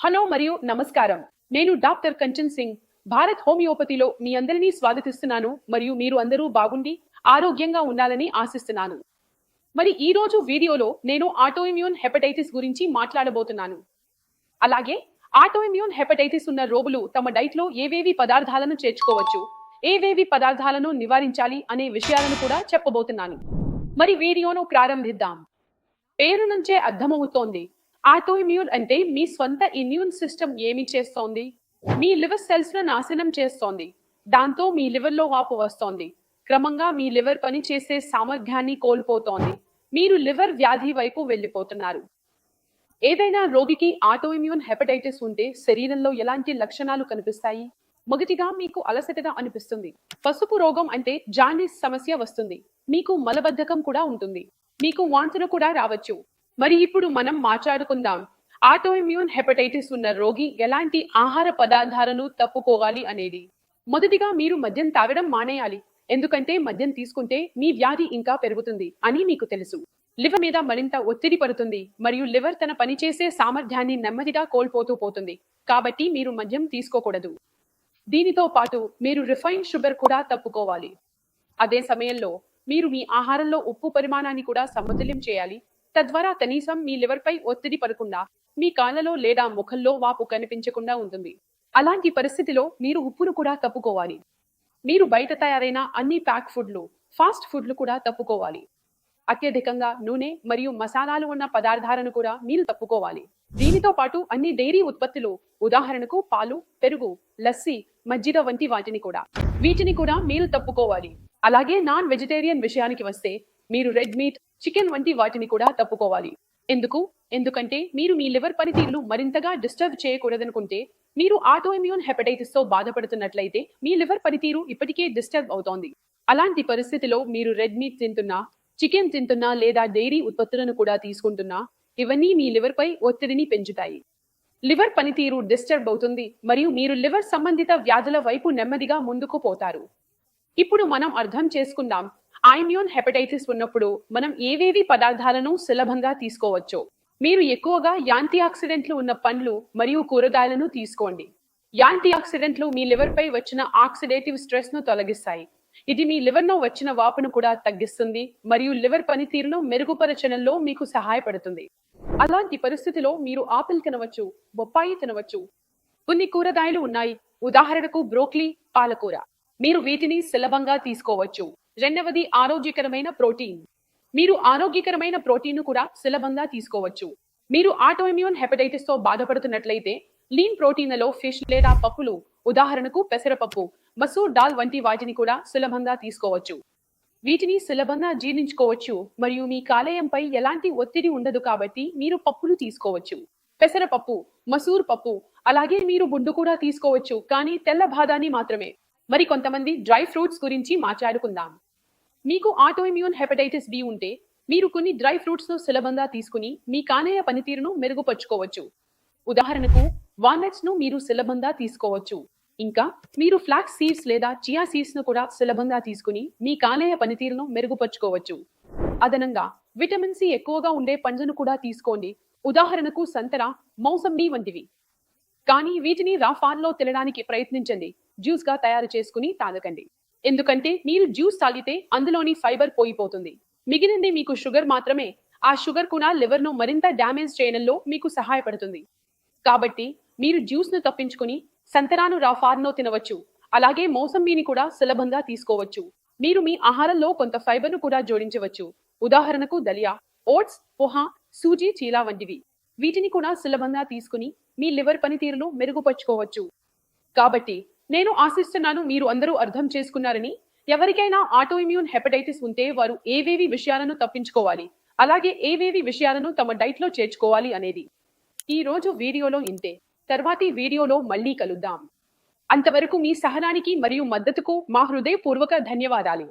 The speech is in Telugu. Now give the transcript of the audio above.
హలో మరియు నమస్కారం. నేను డాక్టర్ కంచన్ సింగ్. భారత్ హోమియోపతిలో మీ అందరినీ స్వాగతిస్తున్నాను మరియు మీరు అందరూ బాగుండి ఆరోగ్యంగా ఉండాలని ఆశిస్తున్నాను. మరి ఈ రోజు వీడియోలో నేను ఆటోఇమ్యూన్ హెపటైటిస్ గురించి మాట్లాడబోతున్నాను. అలాగే ఆటోఇమ్యూన్ హెపటైటిస్ ఉన్న రోగులు తమ డైట్లో ఏవేవి పదార్థాలను చేర్చుకోవచ్చు ఏవేవి పదార్థాలను నివారించాలి అనే విషయాలను కూడా చెప్పబోతున్నాను. మరి వీడియోను ప్రారంభిద్దాం. పేరు నుంచే అర్థమవుతోంది. ఆటో ఇమ్యూన్ అంటే మీ స్వంత ఇమ్యూన్ సిస్టమ్ ఏమి చేస్తోంది? మీ లివర్ సెల్స్ను నాశనం చేస్తోంది. దాంతో మీ లివర్లో వాపు వస్తోంది. క్రమంగా మీ లివర్ పని చేసే సామర్థ్యాన్ని కోల్పోతోంది. మీరు లివర్ వ్యాధి వైపు వెళ్ళిపోతున్నారు. ఏదైనా రోగికి ఆటోఇమ్యూన్ హెపటైటిస్ ఉంటే శరీరంలో ఎలాంటి లక్షణాలు కనిపిస్తాయి? మొదటిగా మీకు అలసటగా అనిపిస్తుంది. పసుపు రోగం అంటే జాండీస్ సమస్య వస్తుంది. మీకు మలబద్ధకం కూడా ఉంటుంది. మీకు వాంతులు కూడా రావచ్చు. మరి ఇప్పుడు మనం మాట్లాడుకుందాం. ఆటోఇమ్యూన్ హెపటైటిస్ ఉన్న రోగి ఎలాంటి ఆహార పదార్థాలను తప్పుకోవాలి అనేది. మొదటిగా మీరు మద్యం తాగడం మానేయాలి. ఎందుకంటే మద్యం తీసుకుంటే మీ వ్యాధి ఇంకా పెరుగుతుంది అని మీకు తెలుసు. లివర్ మీద మరింత ఒత్తిడి పడుతుంది మరియు లివర్ తన పనిచేసే సామర్థ్యాన్ని నెమ్మదిగా కోల్పోతూ పోతుంది. కాబట్టి మీరు మద్యం తీసుకోకూడదు. దీనితో పాటు మీరు రిఫైన్ షుగర్ కూడా తప్పుకోవాలి. అదే సమయంలో మీరు మీ ఆహారంలో ఉప్పు పరిమాణాన్ని కూడా సమతుల్యం చేయాలి. తద్వారా కనీసం మీ లివర్ పై ఒత్తిడి పడకుండా మీ కాళ్ళలో లేదా ముఖంలో వాపు కనిపించకుండా ఉంటుంది. అలాంటి పరిస్థితిలో మీరు ఉప్పును కూడా తప్పుకోవాలి. మీరు బయట తయారైన అన్ని ప్యాక్ ఫుడ్లు ఫాస్ట్ ఫుడ్లు కూడా తప్పుకోవాలి. అత్యధికంగా నూనె మరియు మసాలాలు ఉన్న పదార్థాలను కూడా మీరు తప్పుకోవాలి. దీనితో పాటు అన్ని డైరీ ఉత్పత్తులు ఉదాహరణకు పాలు పెరుగు లస్సి మజ్జిగ వంటి వాటిని కూడా. వీటిని కూడా మీరు తప్పుకోవాలి. అలాగే నాన్ వెజిటేరియన్ విషయానికి వస్తే మీరు రెడ్ మీట్ చికెన్ వంటి వాటిని కూడా తప్పుకోవాలి. ఎందుకు? ఎందుకంటే మీరు మీ లివర్ పనితీరును మరింతగా డిస్టర్బ్ చేయకూడదనుకుంటే మీరు ఆటోఇమ్యూన్ హెపటైటిస్తో బాధపడుతున్నట్లయితే మీ లివర్ పనితీరు ఇప్పటికే డిస్టర్బ్ అవుతోంది. అలాంటి పరిస్థితిలో మీరు రెడ్ మీట్ తింటున్నా చికెన్ తింటున్నా లేదా డైరీ ఉత్పత్తులను కూడా తీసుకుంటున్నా ఇవన్నీ మీ లివర్ పై ఒత్తిడిని పెంచుతాయి. లివర్ పనితీరు డిస్టర్బ్ అవుతుంది మరియు మీరు లివర్ సంబంధిత వ్యాధుల వైపు నెమ్మదిగా ముందుకు పోతారు. ఇప్పుడు మనం అర్థం చేసుకుందాం ఐమ్యూన్ హెపటైటిస్ ఉన్నప్పుడు మనం ఏవేవి పదార్థాలను సులభంగా తీసుకోవచ్చు? మీరు ఎక్కువగా యాంటీ ఆక్సిడెంట్లు ఉన్న పండ్లు మరియు కూరగాయలను తీసుకోండి. యాంటీ ఆక్సిడెంట్లు మీ లివర్ పై వచ్చిన ఆక్సిడేటివ్ స్ట్రెస్ను తొలగిస్తాయి. ఇది మీ లివర్లో వచ్చిన వాపును కూడా తగ్గిస్తుంది మరియు లివర్ పనితీరును మెరుగుపరచడంలో మీకు సహాయపడుతుంది. అలాంటి పరిస్థితిలో మీరు ఆపిల్ తినవచ్చు బొప్పాయి తినవచ్చు. కొన్ని కూరగాయలు ఉన్నాయి. ఉదాహరణకు బ్రోక్లీ పాలకూర. మీరు వీటిని సులభంగా తీసుకోవచ్చు. రెండవది ఆరోగ్యకరమైన ప్రోటీన్. మీరు ఆరోగ్యకరమైన ప్రోటీన్ కూడా సులభంగా తీసుకోవచ్చు. మీరు ఆటోఇమ్యూన్ హెపటైటిస్తో బాధపడుతున్నట్లయితే లీన్ ప్రోటీన్లలో ఫిష్ లేదా పప్పులు ఉదాహరణకు పెసరపప్పు మసూర్ దాల్ వంటి వాటిని కూడా సులభంగా తీసుకోవచ్చు. వీటిని సులభంగా జీర్ణించుకోవచ్చు మరియు మీ కాలేయంపై ఎలాంటి ఒత్తిడి ఉండదు కాబట్టి మీరు పప్పులు తీసుకోవచ్చు. పెసరపప్పు మసూర్ పప్పు అలాగే మీరు గుడ్డు కూడా తీసుకోవచ్చు కానీ తెల్ల బాదాన్ని మాత్రమే. మరి కొంతమంది డ్రై ఫ్రూట్స్ గురించి మాట్లాడుకుందాం. మీకు ఆటోఇమ్యూన్ హెపటైటిస్ బి ఉంటే మీరు కొన్ని డ్రై ఫ్రూట్స్ను సులభంగా తీసుకుని మీ కానేయ పనితీరును మెరుగుపరుచుకోవచ్చు. ఉదాహరణకు వాల్నట్స్ను మీరు సులభంగా తీసుకోవచ్చు. ఇంకా మీరు ఫ్లాక్స్ సీడ్స్ లేదా చియా సీడ్స్ను కూడా సులభంగా తీసుకుని మీ కాలేయ పనితీరును మెరుగుపరుచుకోవచ్చు. అదనంగా విటమిన్ సి ఎక్కువగా ఉండే పండ్లను కూడా తీసుకోండి. ఉదాహరణకు సంతర మౌసంబి వంటివి. కానీ వీటిని రా లో తినడానికి ప్రయత్నించండి. జ్యూస్గా తయారు చేసుకుని తాగకండి. ఎందుకంటే మీరు జ్యూస్ తాగితే అందులోని ఫైబర్ పోయిపోతుంది. మిగిలింది మీకు షుగర్ మాత్రమే. ఆ షుగర్ కూడా లివర్ను మరింత డ్యామేజ్ చేయడంలో మీకు సహాయపడుతుంది. కాబట్టి మీరు జ్యూస్ను తప్పించుకుని సంతరాను రాఫార్నో తినవచ్చు. అలాగే మోసంబీని కూడా సులభంగా తీసుకోవచ్చు. మీరు మీ ఆహారంలో కొంత ఫైబర్ను కూడా జోడించవచ్చు. ఉదాహరణకు దలియా ఓట్స్ పోహా సూజీ చీలా వంటివి. వీటిని కూడా సులభంగా తీసుకుని మీ లివర్ పనితీరును మెరుగుపరుచుకోవచ్చు. కాబట్టి నేను ఆశిస్తున్నాను మీరు అందరూ అర్థం చేసుకున్నారని. ఎవరికైనా ఆటోఇమ్యూన్ హెపటైటిస్ ఉంటే వారు ఏవేవి విషయాలను తప్పించుకోవాలి అలాగే ఏవేవి విషయాలను తమ డైట్లో చేర్చుకోవాలి అనేది. ఈ రోజు వీడియోలో ఇంతే. తర్వాతి వీడియోలో మళ్ళీ కలుద్దాం. అంతవరకు మీ సహనానికి మరియు మద్దతుకు మా హృదయపూర్వక ధన్యవాదాలు.